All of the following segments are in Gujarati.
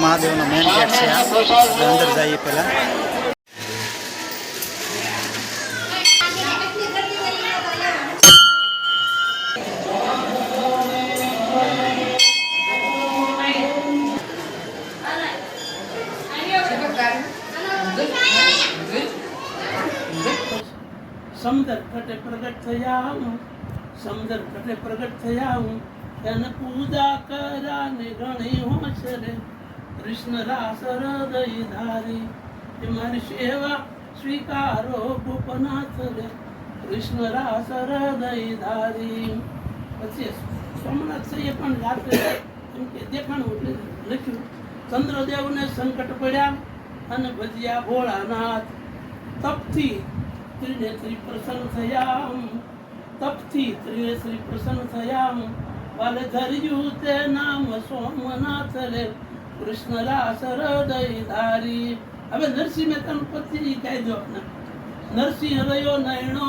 મહાદેવનો મેન ગેટ છે આ આપણે અંદર જઈએ પહેલાં સમદર તટે પ્રગટ થયા હું સમદર તટે પ્રગટ થયા હું તેને પૂજા કરાને ઘણી હોશ રે કૃષ્ણ રાસ હૃદય ધારી એ મારી સેવા, સ્વીકારો ગોપનાથ રે. કૃષ્ણ રાસ હૃદય ધારી પછી સોમનાથ સૈયે પણ રાત્રે એમ કે દેખાણું લખ્યું, ચંદ્રદેવને સંકટ પડ્યા અને ભજ્યા ભોળાનાથ. તપથી ત્રિનેત્રી પ્રસન્ન થયા તપથી ત્રિનેત્રી પ્રસન્ન થયા વાલે ધર્યું તે નામ સોમનાથ રે. કૃષ્ણ રાસ હૃદય ધારી હવે નરસિંહ મહેતાનું પતિ કહી દો આપને નરસિંહ રહ્યો નયણો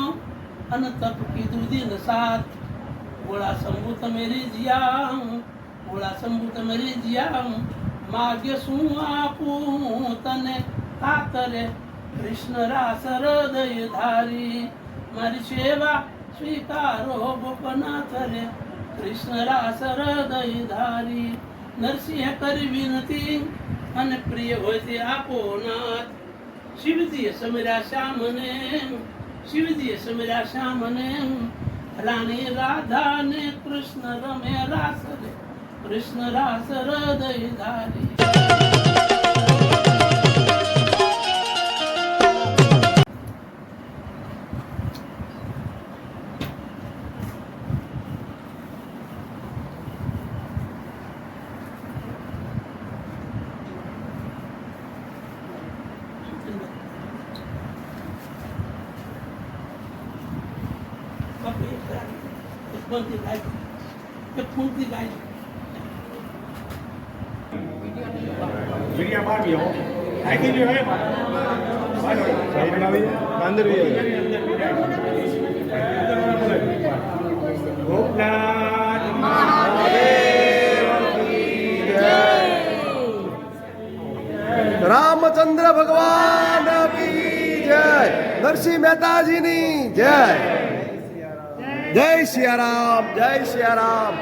અને તપ કીધું દિન સાત. ભોળા શંભુ તમે રીજ્યા ભોળા શંભુ તમે રીજ્યા માગે શું આપું તને? કાતરે કૃષ્ણ રાસ હૃદય ધારી મારી સેવા સ્વીકારો, ગોપનાથ રે કૃષ્ણ રાસ હૃદય ધારી નરસિંહ કરી વિનતી અને પ્રિય હોય તે આપો નાથ શિવજીએ સમર્યા શ્યામને, શિવજીએ સમર્યા શ્યામને. રાણી રાધા ને કૃષ્ણ રમે રાસ કૃષ્ણ રાસ હૃદય ધારી. એક પંક્તિ ગાય એક પંક્તિ ગાય વિડિયા બાર ગયો આખી જો હે અંદર ગોપનાથ રામચંદ્ર ભગવાન કી જય નરસિંહ મહેતાજીની જય જય સિયારામ જય સિયારામ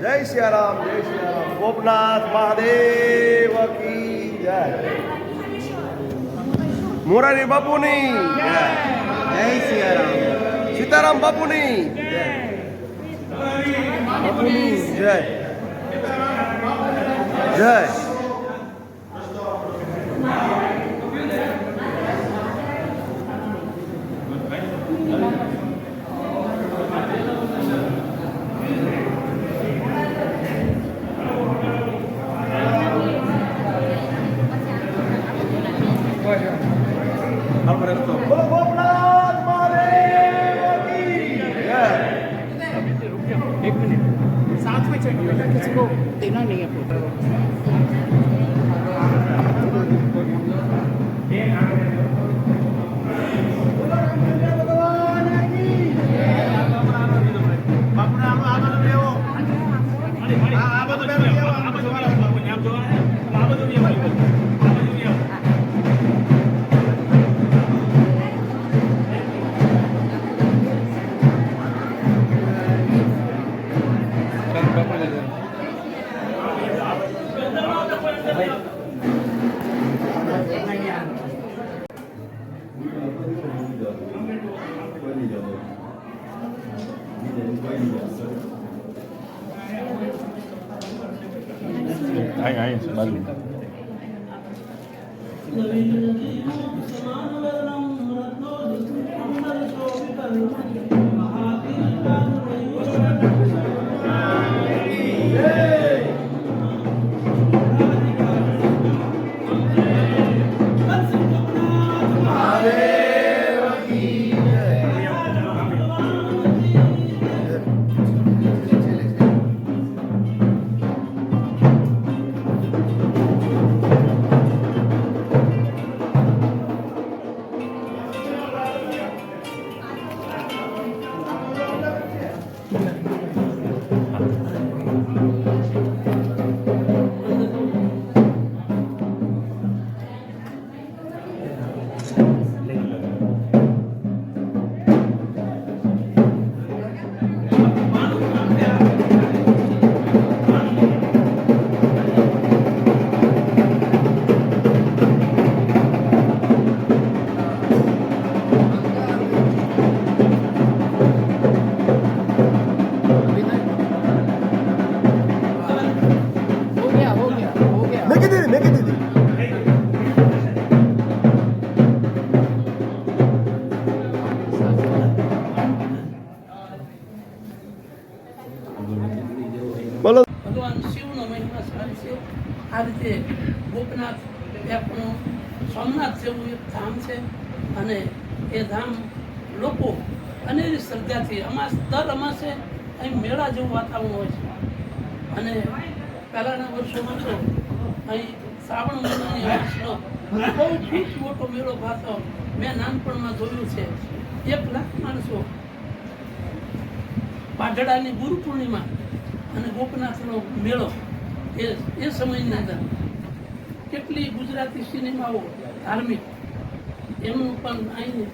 જય સિયારામ જય સિયારામ. ગોપનાથ મહાદેવ કી જય. મોરારી બાપુની જય. સિયારામ. સીતારામ બાપુની જય. બાપુની જય. જય. किसी को देना नहीं है फोटो Ayan, ayan. આ રીતે ગોપનાથ આપણું સોમનાથ જેવું એક ધામ છે. અને એ ધામ લોકો અનેરી શ્રદ્ધાથી અમાસ દર અમાસે અહીં મેળા જેવું વાતાવરણ હોય છે. અને પહેલાંના વર્ષોમાં તો અહીં શ્રાવણ મહિનાની વર્ષનો બહુ ખૂબ મોટો મેળો ભાતો મેં નાનપણમાં જોયું છે. એક લાખ માણસો પાઢડાની ગુરુ પૂર્ણિમા અને ગોપનાથનો મેળો એ એ સમયની હતા કેટલી ગુજરાતી સિનેમાઓ ધાર્મિક એમનું પણ અહીં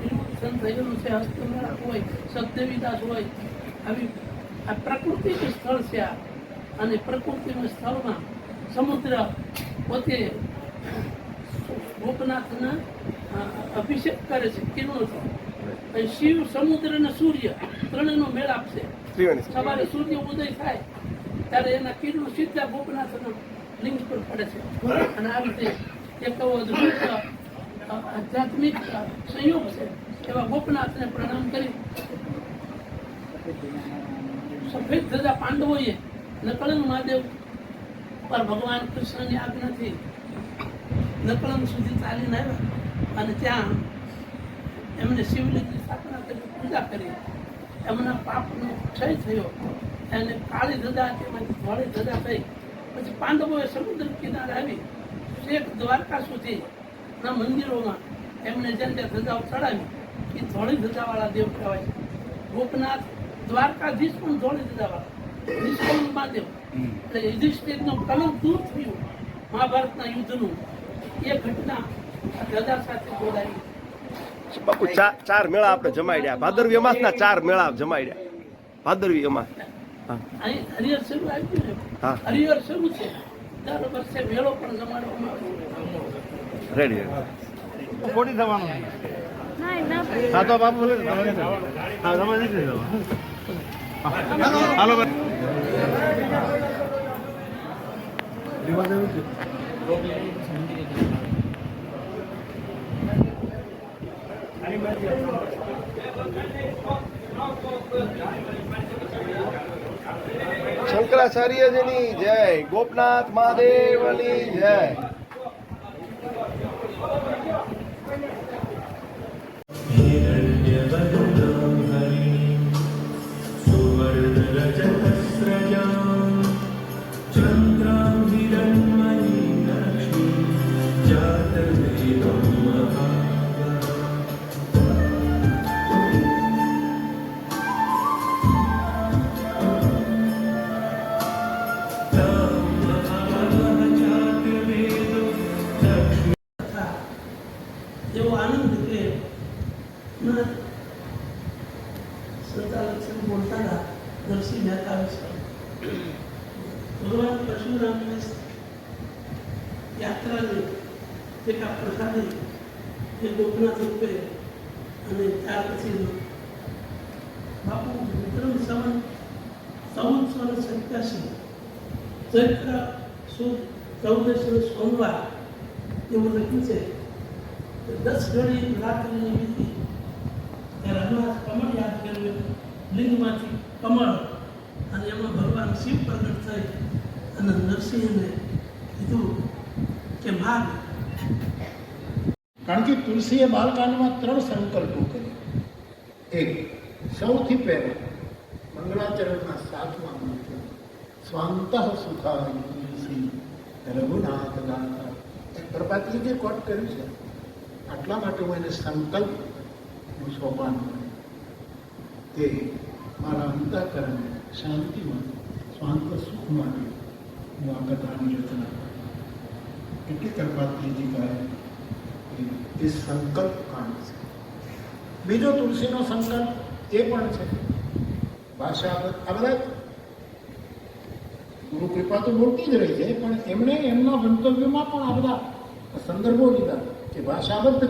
વિમોચન થયેલું છે હસ્તમેળા હોય સતદેવીદાસ હોય આવી આ પ્રકૃતિનું સ્થળ છે આ. અને પ્રકૃતિના સ્થળમાં સમુદ્ર પોતે ગોપનાથના અભિષેક કરે છે કિરણોથી શિવ સમુદ્ર અને સૂર્ય ત્રણેયનો મેળ આપશે. સવારે સૂર્ય ઉદય થાય ત્યારે એના કિરણો સીધા ગોપનાથના લિંગ પર પડે છે. અને આ રીતે એક આધ્યાત્મિક સંયોગ છે. એવા ગોપનાથને પ્રણામ કરી સફેદ ધજા પાંડવોએ નકળંગ મહાદેવ પર ભગવાન કૃષ્ણની આજ્ઞાથી નકળંગ સુધી ચાલીને આવ્યા અને ત્યાં એમને શિવલિંગની સ્થાપના કરી, પૂજા કરી. એમના પાપનો ક્ષય થયો. અને કાળી ધજા તેમાંથી ધોળી ધજા થઈ પછી પાંડવોએ સમુદ્ર કિનારે આવી શેખ દ્વારકા સુધી ના મંદિરોમાં એમને જેમ જે ધજાઓ ચડાવી એ ધોળી ધજાવાળા દેવ કહેવાય છે. ગોપનાથ દ્વારકાધીશ પણ ધોળી ધજાવાળા નિષ્કોણ મહાદેવ. એટલે યુધિષ્ઠિરનો કલંક દૂર થયું મહાભારતના યુદ્ધનું. એ ઘટના ધજા સાથે જોડાઈ. બાપુ ચાર મેળા આપણે જમાડ્યા. ભાદરવી અમાસના ચાર મેળા જમાડ્યા. ભાદરવી અમાસ. હરિહર શરૂ આવ્યું હા. હરિહર શરૂ છે. દર વર્ષે મેળો પણ જમાડવામાં આવે છે. રેડી ખોટી થવાનું હા તો બાપુ બોલે હા તમે નથી. હાલો ભાઈ. શંકરાચાર્યજીની જય ગોપનાથ મહાદેવની જય. એવો યાત્રાની એક આ પ્રસાદી એ લોકનાથ રૂપે અને ત્યાર પછી બાપુ વિક્રમ સંવન ચૌદસો ને સત્યાસી ચૈત્ર સુદ ચૌદસ સોમવાર એવું લખ્યું છે દસ ઘડી રાત્રિની વીતી ત્યારે હનુમાન કમળ યાદ કર્યું લિંગમાંથી કમળ અને એમાં ભગવાન શિવ પ્રગટ થઈ અને નરસિંહને કીધું કે માગ કે બાલકાંડમાં ત્રણ સંકલ્પો કર્યા એક, સૌથી પહેલો, મંગળાચરણના સાતમા મંત્ર, સ્વાંત સુખાય રઘુનાથ દાતા એ પ્રભાતજીએ કોટ કર્યું છે. આટલા માટે હું એને સંકલ્પનું સોપાન તે મારા અંતઃકરણ શાંતિમાં, સ્વાંત સુખ માટે હું આ કથાની રચના એટલી પ્રભાતજીજી કહે એ સંકલ્પ કાંડ છે? બીજો તુલસીનો સંકલ્પ એ પણ છે. ભાષા આ બધા ગુરુ કૃપા તો મોટી જ રહી છે પણ એમણે એમના મંતવ્યોમાં પણ આ બધા સંદર્ભો લીધા કે ભાષાબદ્ધ